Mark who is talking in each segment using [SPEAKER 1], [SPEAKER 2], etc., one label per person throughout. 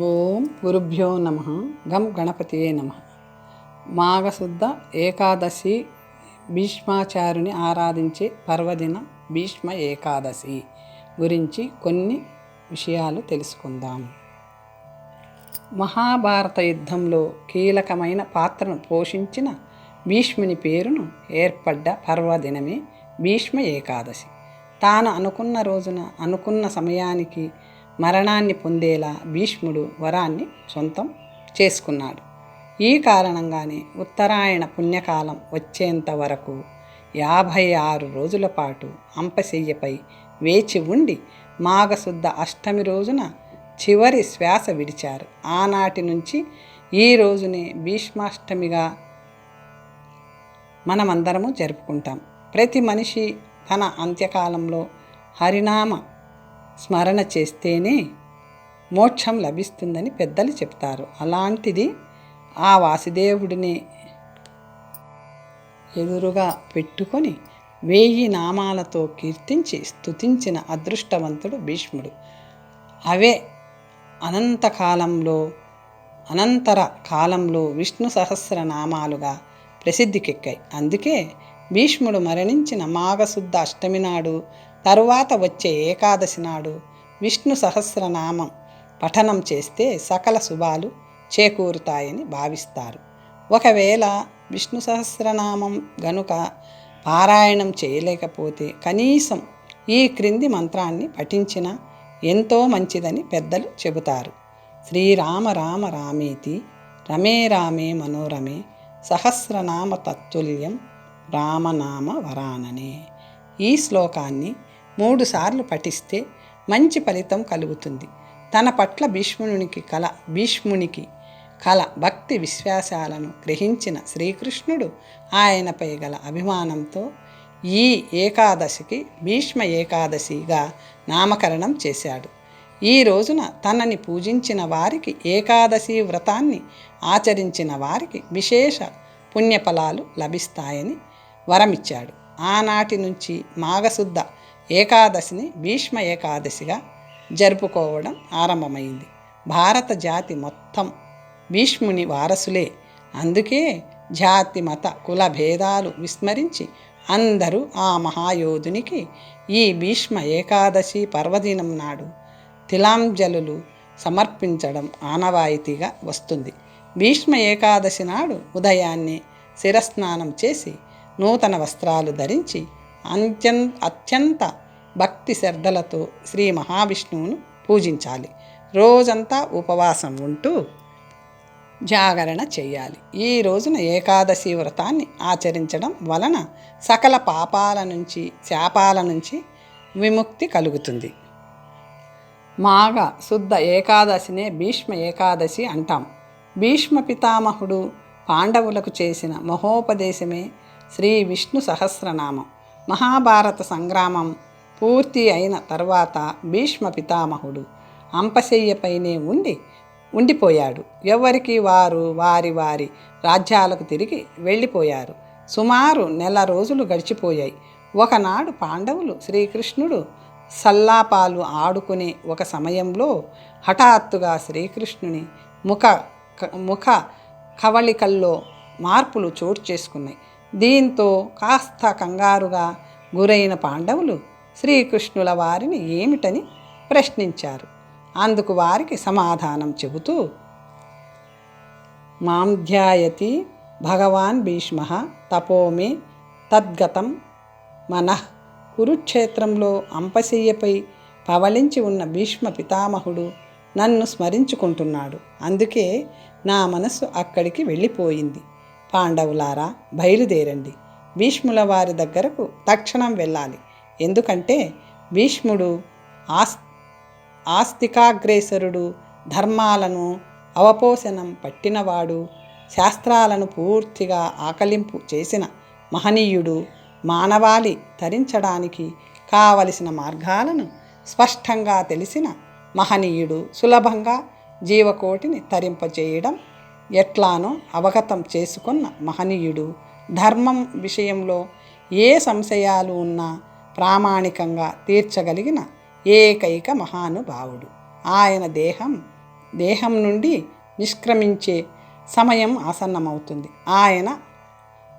[SPEAKER 1] ఓం గురుభ్యో నమ. గం గణపతియే నమ. మాఘశుద్ధ ఏకాదశి భీష్మాచార్యుని ఆరాధించే పర్వదిన భీష్మ ఏకాదశి గురించి కొన్ని విషయాలు తెలుసుకుందాం. మహాభారత యుద్ధంలో కీలకమైన పాత్రను పోషించిన భీష్ముని పేరును ఏర్పడ్డ పర్వదినమే భీష్మ ఏకాదశి. తాను అనుకున్న రోజున అనుకున్న సమయానికి మరణాన్ని పొందేలా భీష్ముడు వరాన్ని సొంతం చేసుకున్నాడు. ఈ కారణంగానే ఉత్తరాయణ పుణ్యకాలం వచ్చేంత వరకు యాభై ఆరు రోజుల పాటు అంపశయ్యపై వేచి ఉండి మాఘశుద్ధ అష్టమి రోజున చివరి శ్వాస విడిచారు. ఆనాటి నుంచి ఈ రోజునే భీష్మాష్టమిగా మనమందరము జరుపుకుంటాం. ప్రతి మనిషి తన అంత్యకాలంలో హరినామ స్మరణ చేస్తేనే మోక్షం లభిస్తుందని పెద్దలు చెప్తారు. అలాంటిది ఆ వాసుదేవుడిని ఎదురుగా పెట్టుకొని వేయి నామాలతో కీర్తించి స్తుతించిన అదృష్టవంతుడు భీష్ముడు. అవే అనంతకాలంలో అనంతర కాలంలో విష్ణు సహస్రనామాలుగా ప్రసిద్ధికెక్కాయి. అందుకే భీష్ముడు మరణించిన మాఘశుద్ధ అష్టమి నాడు తరువాత వచ్చే ఏకాదశి నాడు విష్ణు సహస్రనామం పఠనం చేస్తే సకల శుభాలు చేకూరుతాయని భావిస్తారు. ఒకవేళ విష్ణు సహస్రనామం గనుక పారాయణం చేయలేకపోతే కనీసం ఈ క్రింది మంత్రాన్ని పఠించిన ఎంతో మంచిదని పెద్దలు చెబుతారు. శ్రీరామ రామ రామేతి రమే రామే మనోరమే సహస్రనామ తత్తుల్యం రామనామ వరాననే ఈ శ్లోకాన్ని మూడుసార్లు పఠిస్తే మంచి ఫలితం కలుగుతుంది. తన పట్ల భీష్మునికి కల భీష్మునికి కల భక్తి విశ్వాసాలను గ్రహించిన శ్రీకృష్ణుడు ఆయనపై గల అభిమానంతో ఈ ఏకాదశికి భీష్మ ఏకాదశిగా నామకరణం చేశాడు. ఈ రోజున తనని పూజించిన వారికి ఏకాదశి వ్రతాన్ని ఆచరించిన వారికి విశేష పుణ్యఫలాలు లభిస్తాయని వరమిచ్చాడు. ఆనాటి నుంచి మాఘశుద్ధ ఏకాదశిని భీష్మ ఏకాదశిగా జరుపుకోవడం ఆరంభమైంది. భారత జాతి మొత్తం భీష్ముని వారసులే. అందుకే జాతి మత కుల భేదాలు విస్మరించి అందరూ ఆ మహాయోధునికి ఈ భీష్మ ఏకాదశి పర్వదినం నాడు తిలాంజలులు సమర్పించడం ఆనవాయితీగా వస్తుంది. భీష్మ ఏకాదశి నాడు ఉదయాన్నే శిరస్నానం చేసి నూతన వస్త్రాలు ధరించి అంత్యం అత్యంత భక్తి శ్రద్ధలతో శ్రీ మహావిష్ణువును పూజించాలి. రోజంతా ఉపవాసం ఉంటూ జాగరణ చేయాలి ఈ రోజున ఏకాదశి వ్రతాన్ని ఆచరించడం వలన సకల పాపాల నుంచి శాపాల నుంచి విముక్తి కలుగుతుంది. మాఘ శుద్ధ ఏకాదశినే భీష్మ ఏకాదశి అంటాం. భీష్మ పితామహుడు పాండవులకు చేసిన మహోపదేశమే శ్రీ విష్ణు సహస్రనామం. మహాభారత సంగ్రామం పూర్తి అయిన తర్వాత భీష్మ పితామహుడు అంపశయ్యపైనే ఉండి ఉండిపోయాడు. ఎవరికి వారు వారి వారి రాజ్యాలకు తిరిగి వెళ్ళిపోయారు. సుమారు నెల రోజులు గడిచిపోయాయి. ఒకనాడు పాండవులు శ్రీకృష్ణుడు సల్లాపాలు ఆడుకునే ఒక సమయంలో హఠాత్తుగా శ్రీకృష్ణుని ముఖ ముఖ కవళికల్లో మార్పులు చోటు చేసుకున్నాయి. దీంతో కాస్త కంగారుగా గురైన పాండవులు శ్రీకృష్ణుల వారిని ఏమిటని ప్రశ్నించారు. అందుకు వారికి సమాధానం చెబుతూ మాంధ్యాయతి భగవాన్ భీష్మ తపోమే తద్గతం మనః కురుక్షేత్రంలో అంపశయ్యపై పవలించి ఉన్న భీష్మ పితామహుడు నన్ను స్మరించుకుంటున్నాడు. అందుకే నా మనస్సు అక్కడికి వెళ్ళిపోయింది. పాండవులారా బయలుదేరండి. భీష్ముల వారి దగ్గరకు తక్షణం వెళ్ళాలి. ఎందుకంటే భీష్ముడు ఆస్ ఆస్తికాగ్రేసరుడు ధర్మాలను అవపోషణం పట్టినవాడు శాస్త్రాలను పూర్తిగా ఆకలింపు చేసిన మహనీయుడు మానవాళి తరించడానికి కావలసిన మార్గాలను స్పష్టంగా తెలిసిన మహనీయుడు సులభంగా జీవకోటిని తరింపచేయడం ఎట్లానో అవగతం చేసుకున్న మహనీయుడు. ధర్మం విషయంలో ఏ సంశయాలు ఉన్నా ప్రామాణికంగా తీర్చగలిగిన ఏకైక మహానుభావుడు. ఆయన దేహం దేహం నుండి నిష్క్రమించే సమయం ఆసన్నమవుతుంది. ఆయన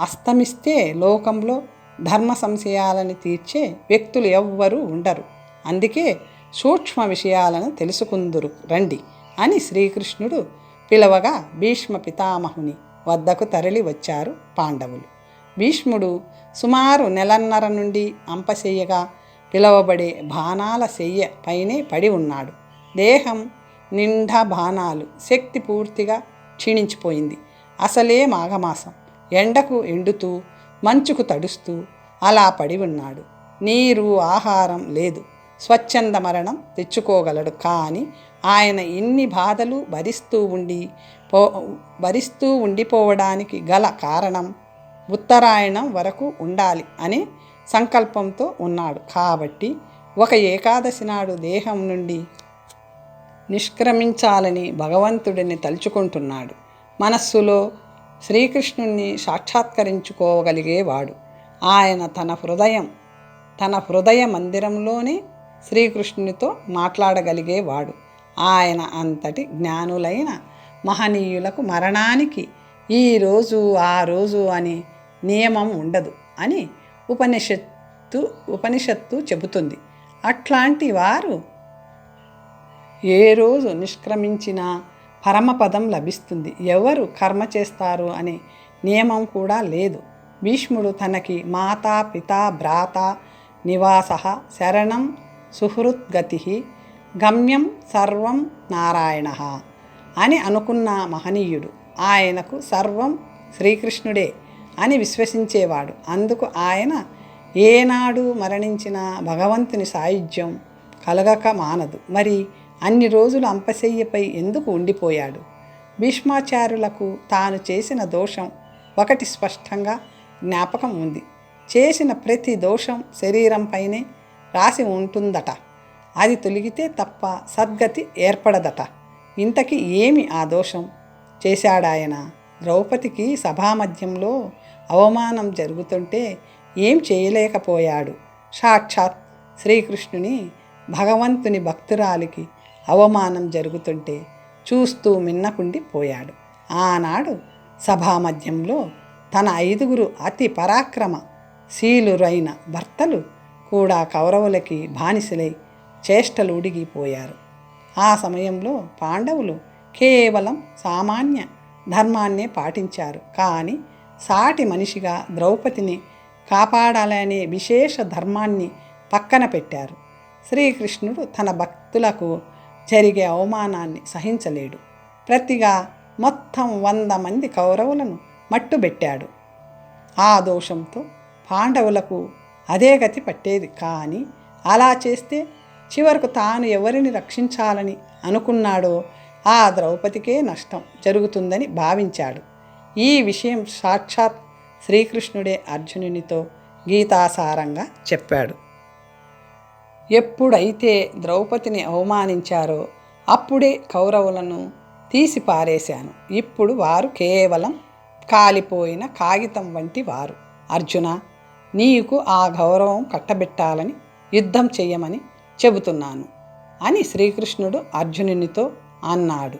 [SPEAKER 1] అస్తమిస్తే లోకంలో ధర్మ సంశయాలను తీర్చే వ్యక్తులు ఎవ్వరూ ఉండరు. అందుకే సూక్ష్మ విషయాలను తెలుసుకుందురు రండి అని శ్రీకృష్ణుడు పిలవగా భీష్మ పితామహుని వద్దకు తరలి వచ్చారు పాండవులు. భీష్ముడు సుమారు నెలన్నర నుండి అంపశయ్యగా పిలవబడే బాణాల శయ్య పైనే పడి ఉన్నాడు. దేహం నిండా బాణాలు శక్తి పూర్తిగా క్షీణించిపోయింది. అసలే మాఘమాసం. ఎండకు ఎండుతూ మంచుకు తడుస్తూ అలా పడి ఉన్నాడు. నీరు ఆహారం లేదు. స్వచ్ఛంద మరణం తెచ్చుకోగలడు కానీ ఆయన ఇన్ని బాధలు భరిస్తూ ఉండి పో భరిస్తూ ఉండిపోవడానికి గల కారణం ఉత్తరాయణం వరకు ఉండాలి అనే సంకల్పంతో ఉన్నాడు. కాబట్టి ఒక ఏకాదశి నాడు దేహం నుండి నిష్క్రమించాలని భగవంతుడిని తలుచుకుంటున్నాడు. మనస్సులో శ్రీకృష్ణుణ్ణి సాక్షాత్కరించుకోగలిగేవాడు. ఆయన తన హృదయం తన హృదయ మందిరంలోనే శ్రీకృష్ణునితో మాట్లాడగలిగేవాడు. ఆయన అంతటి జ్ఞానులైన మహనీయులకు మరణానికి ఈ రోజు ఆ రోజు అని నియమం ఉండదు అని ఉపనిషత్తు ఉపనిషత్తు చెబుతుంది. అట్లాంటి వారు ఏ రోజు నిష్క్రమించినా పరమపదం లభిస్తుంది. ఎవరు కర్మ చేస్తారు అనే నియమం కూడా లేదు. భీష్ముడు తనకి మాతా పిత భ్రాత నివాస శరణం సుహృద్గతి గమ్యం సర్వం నారాయణ అని అనుకున్న మహనీయుడు ఆయనకు సర్వం శ్రీకృష్ణుడే అని విశ్వసించేవాడు. అందుకు ఆయన ఏనాడు మరణించిన భగవంతుని సాయుధ్యం కలగక మానదు. మరి అన్ని రోజులు అంపశయ్యపై ఎందుకు ఉండిపోయాడు? భీష్మాచార్యులకు తాను చేసిన దోషం ఒకటి స్పష్టంగా జ్ఞాపకం ఉంది. చేసిన ప్రతి దోషం శరీరంపైనే రాసి ఉంటుందట. అది తొలగితే తప్ప సద్గతి ఏర్పడదట. ఇంతకీ ఏమి ఆ దోషం? చేశాడాయన. ద్రౌపదికి సభామధ్యంలో అవమానం జరుగుతుంటే ఏం చేయలేకపోయాడు. సాక్షాత్ శ్రీకృష్ణుని భగవంతుని భక్తురాలికి అవమానం జరుగుతుంటే చూస్తూ మిన్నకుండి పోయాడు. ఆనాడు సభామధ్యంలో తన ఐదుగురు అతి పరాక్రమ శీలురైన భర్తలు కూడా కౌరవులకి బానిసలై చేష్టలు ఉడిగిపోయారు ఆ సమయంలో పాండవులు కేవలం సామాన్య ధర్మాన్నే పాటించారు. కానీ సాటి మనిషిగా ద్రౌపదిని కాపాడాలనే విశేష ధర్మాన్ని పక్కన పెట్టారు. శ్రీకృష్ణుడు తన భక్తులకు జరిగే అవమానాన్ని సహించలేడు. ప్రతిగా మొత్తం వంద మంది కౌరవులను మట్టుబెట్టాడు. ఆ దోషంతో పాండవులకు అదే గతి పట్టేది. కానీ అలా చేస్తే చివరకు తాను ఎవరిని రక్షించాలని అనుకున్నాడో ఆ ద్రౌపదికే నష్టం జరుగుతుందని భావించాడు. ఈ విషయం సాక్షాత్ శ్రీకృష్ణుడే అర్జునునితో గీతాసారంగా చెప్పాడు. ఎప్పుడైతే ద్రౌపదిని అవమానించారో అప్పుడే కౌరవులను తీసి పారేశాను ఇప్పుడు వారు కేవలం కాలిపోయిన కాగితం వంటి వారు. అర్జున నీకు ఆ గౌరవం కట్టబెట్టాలని యుద్ధం చెయ్యమని చెబుతున్నాను అని శ్రీకృష్ణుడు అర్జునునితో అన్నాడు.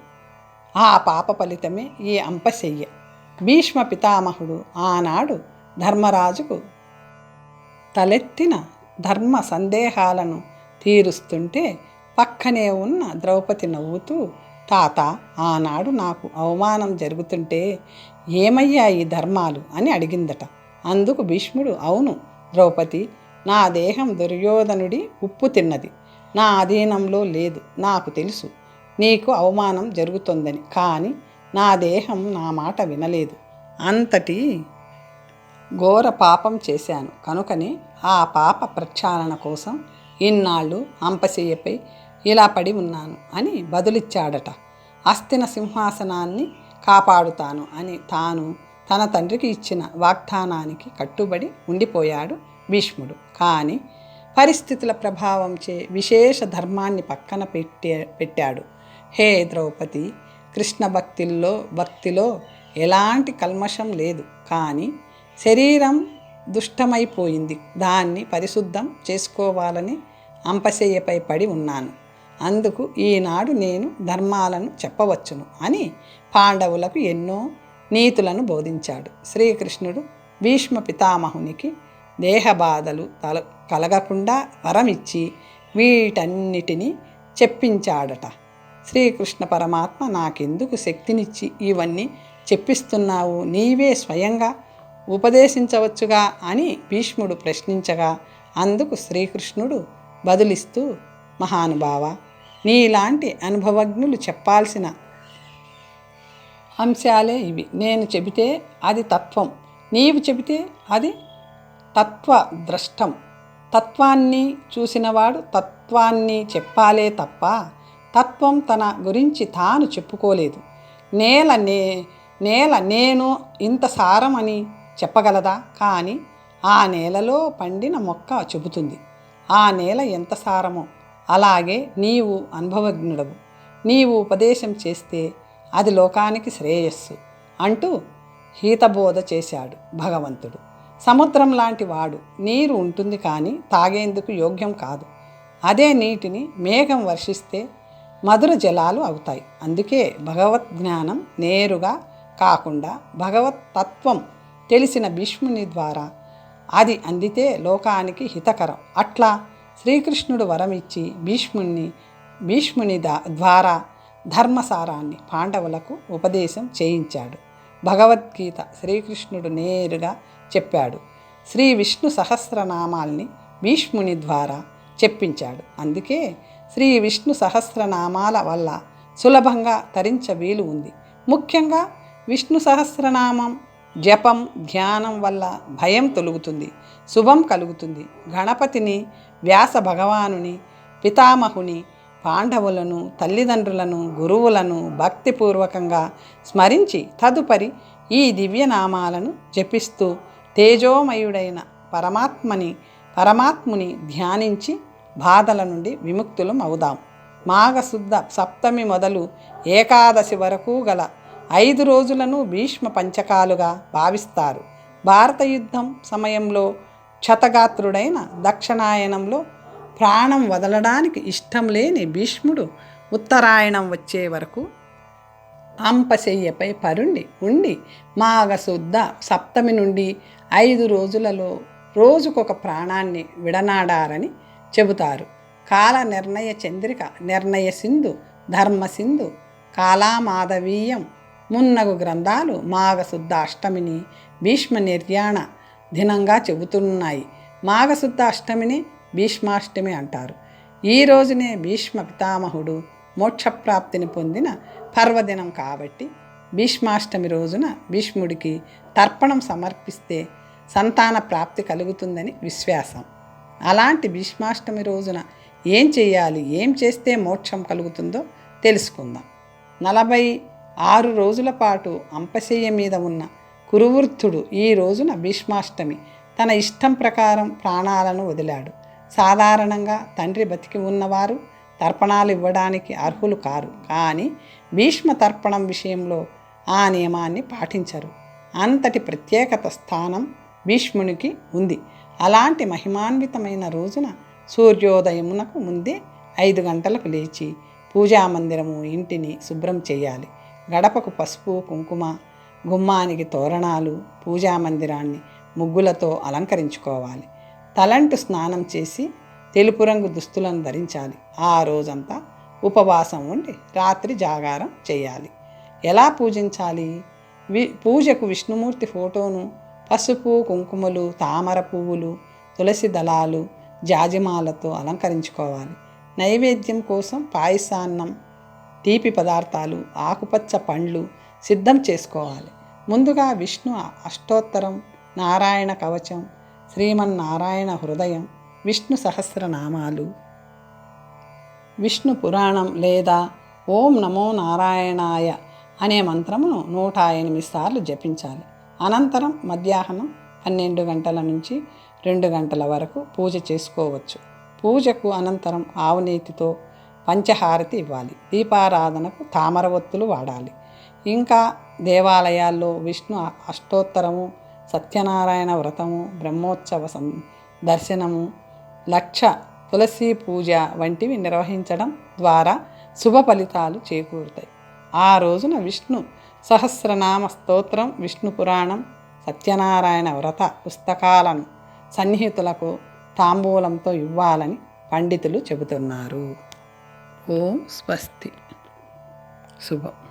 [SPEAKER 1] ఆ పాప ఫలితమే ఈ అంపశయ్య. భీష్మ పితామహుడు ఆనాడు ధర్మరాజుకు తలెత్తిన ధర్మ సందేహాలను తీరుస్తుంటే పక్కనే ఉన్న ద్రౌపది నవ్వుతూ తాత ఆనాడు నాకు అవమానం జరుగుతుంటే ఏమయ్యా ఈ ధర్మాలు? అని అడిగిందట. అందుకు భీష్ముడు అవును ద్రౌపది నా దేహం దుర్యోధనుడి ఉప్పు తిన్నది. నా అధీనంలో లేదు నాకు తెలుసు. నీకు అవమానం జరుగుతుందని కానీ నా దేహం నా మాట వినలేదు. అంతటి ఘోర పాపం చేశాను. కనుకనే ఆ పాప ప్రక్షాళన కోసం ఇన్నాళ్ళు అంపశయ్యపై ఇలా పడి ఉన్నాను అని బదులిచ్చాడట. అస్థిన సింహాసనాన్ని కాపాడుతాను అని తాను తన తండ్రికి ఇచ్చిన వాగ్దానానికి కట్టుబడి ఉండిపోయాడు భీష్ముడు. కానీ పరిస్థితుల ప్రభావంచే విశేష ధర్మాన్ని పక్కన పెట్టే పెట్టాడు. హే ద్రౌపది! కృష్ణ భక్తిల్లో భక్తిలో ఎలాంటి కల్మషం లేదు. కానీ శరీరం దుష్టమైపోయింది. దాన్ని పరిశుద్ధం చేసుకోవాలని అంపశయ్యపై పడి ఉన్నాను. అందుకు ఈనాడు నేను ధర్మాలను చెప్పవచ్చును అని పాండవులకు ఎన్నో నీతులను బోధించాడు. శ్రీకృష్ణుడు భీష్మ పితామహునికి దేహబాధలు తల కలగకుండా వరమిచ్చి వీటన్నిటినీ చెప్పించాడట. శ్రీకృష్ణ పరమాత్మ నాకెందుకు శక్తినిచ్చి ఇవన్నీ చెప్పిస్తున్నావు? నీవే స్వయంగా ఉపదేశించవచ్చుగా అని భీష్ముడు ప్రశ్నించగా అందుకు శ్రీకృష్ణుడు బదులిస్తూ మహానుభావ నీలాంటి అనుభవజ్ఞులు చెప్పాల్సిన అంశాలే ఇవి. నేను చెబితే అది తత్వం. నీవు చెబితే అది తత్వద్రష్టం. తత్వాన్ని చూసినవాడు తత్వాన్ని చెప్పాలే తప్ప తత్వం తన గురించి తాను చెప్పుకోలేదు. నేల నే నేల నేను ఇంత సారం అని చెప్పగలదా? కానీ ఆ నేలలో పండిన మొక్క చెబుతుంది. ఆ నేల ఎంత సారమో అలాగే నీవు అనుభవజ్ఞుడవు. నీవు ఉపదేశం చేస్తే అది లోకానికి శ్రేయస్సు అంటూ హీతబోధ చేశాడు భగవంతుడు. సముద్రం లాంటి వాడు నీరు ఉంటుంది కానీ తాగేందుకు యోగ్యం కాదు. అదే నీటిని మేఘం వర్షిస్తే మధుర జలాలు అవుతాయి. అందుకే భగవత్ జ్ఞానం నేరుగా కాకుండా భగవత్ తత్వం తెలిసిన భీష్ముని ద్వారా అది అందితే లోకానికి హితకరం. అట్లా శ్రీకృష్ణుడు వరమిచ్చి భీష్ముణ్ణి భీష్ముని దా ద్వారా ధర్మసారాన్ని పాండవులకు ఉపదేశం చేయించాడు. భగవద్గీత శ్రీకృష్ణుడు నేరుగా చెప్పాడు. శ్రీ విష్ణు సహస్రనామాల్ని భీష్ముని ద్వారా చెప్పించాడు. అందుకే శ్రీ విష్ణు సహస్రనామాల వల్ల సులభంగా తరించ వీలు ఉంది. ముఖ్యంగా విష్ణు సహస్రనామం జపం ధ్యానం వల్ల భయం తొలుగుతుంది శుభం కలుగుతుంది. గణపతిని వ్యాస భగవానుని పితామహుని పాండవులను తల్లిదండ్రులను గురువులను భక్తిపూర్వకంగా స్మరించి తదుపరి ఈ దివ్యనామాలను జపిస్తూ తేజోమయుడైన పరమాత్మని పరమాత్ముని ధ్యానించి బాధల నుండి విముక్తులం అవుదాం. మాఘశుద్ధ సప్తమి మొదలు ఏకాదశి వరకు గల ఐదు రోజులను భీష్మ పంచకాలుగా భావిస్తారు. భారత యుద్ధం సమయంలో క్షతగాత్రుడైన దక్షిణాయనంలో ప్రాణం వదలడానికి ఇష్టం లేని భీష్ముడు ఉత్తరాయణం వచ్చే వరకు అంపశయ్యపై పరుండి ఉండి మాఘశుద్ధ సప్తమి నుండి ఐదు రోజులలో రోజుకొక ప్రాణాన్ని విడనాడారని చెబుతారు. కాల నిర్ణయ చంద్రిక నిర్ణయ సింధు ధర్మ సింధు కాలామాధవీయం మున్నగు గ్రంథాలు మాఘశుద్ధ అష్టమిని భీష్మ నిర్యాణ దినంగా చెబుతున్నాయి. మాఘశుద్ధ అష్టమిని భీష్మాష్టమి అంటారు. ఈ రోజునే భీష్మ పితామహుడు మోక్షప్రాప్తిని పొందిన పర్వదినం కాబట్టి భీష్మాష్టమి రోజున భీష్ముడికి తర్పణం సమర్పిస్తే సంతాన ప్రాప్తి కలుగుతుందని విశ్వాసం. అలాంటి భీష్మాష్టమి రోజున ఏం చేయాలి ఏం చేస్తే మోక్షం కలుగుతుందో తెలుసుకుందాం. నలభై ఆరు రోజుల పాటు అంపశయ్య మీద ఉన్న కురువృత్తుడు ఈ రోజున భీష్మాష్టమి తన ఇష్టం ప్రకారం ప్రాణాలను వదిలాడు. సాధారణంగా తండ్రి బతికి ఉన్నవారు తర్పణాలు ఇవ్వడానికి అర్హులు కారు. కానీ భీష్మ తర్పణం విషయంలో ఆ నియమాన్ని పాటించరు. అంతటి ప్రత్యేకత స్థానం భీష్మునికి ఉంది. అలాంటి మహిమాన్వితమైన రోజున సూర్యోదయమునకు ముందే ఐదు గంటలకు లేచి పూజా మందిరము ఇంటిని శుభ్రం చేయాలి. గడపకు పసుపు కుంకుమ గుమ్మానికి తోరణాలు పూజా మందిరాన్ని ముగ్గులతో అలంకరించుకోవాలి. తలంటు స్నానం చేసి తెలుపు రంగు దుస్తులను ధరించాలి. ఆ రోజంతా ఉపవాసం ఉండి రాత్రి జాగారం చేయాలి. ఎలా పూజించాలి? వి పూజకు విష్ణుమూర్తి ఫోటోను పసుపు కుంకుమలు తామర పువ్వులు తులసి దళాలు జాజిమాలతో అలంకరించుకోవాలి. నైవేద్యం కోసం పాయసాన్నం తీపి పదార్థాలు ఆకుపచ్చ పండ్లు సిద్ధం చేసుకోవాలి. ముందుగా విష్ణు అష్టోత్తరం నారాయణ కవచం శ్రీమన్నారాయణ హృదయం విష్ణు సహస్రనామాలు. విష్ణు పురాణం లేదా ఓం నమో నారాయణాయ అనే మంత్రమును నూట ఎనిమిది సార్లు జపించాలి. అనంతరం మధ్యాహ్నం పన్నెండు గంటల నుంచి రెండు గంటల వరకు పూజ చేసుకోవచ్చు. పూజకు అనంతరం ఆవునేతితో పంచహారతి ఇవ్వాలి. దీపారాధనకు తామర ఒత్తులు వాడాలి. ఇంకా దేవాలయాల్లో విష్ణు అష్టోత్తరము సత్యనారాయణ వ్రతము బ్రహ్మోత్సవ సం దర్శనము లక్ష తులసి పూజ వంటివి నిర్వహించడం ద్వారా శుభ ఫలితాలు చేకూరుతాయి. ఆ రోజున విష్ణు సహస్రనామ స్తోత్రం విష్ణు పురాణం సత్యనారాయణ వ్రత పుస్తకాలను సన్నిహితులకు తాంబూలంతో ఇవ్వాలని పండితులు చెబుతున్నారు. ఓం స్వస్తి. శుభం.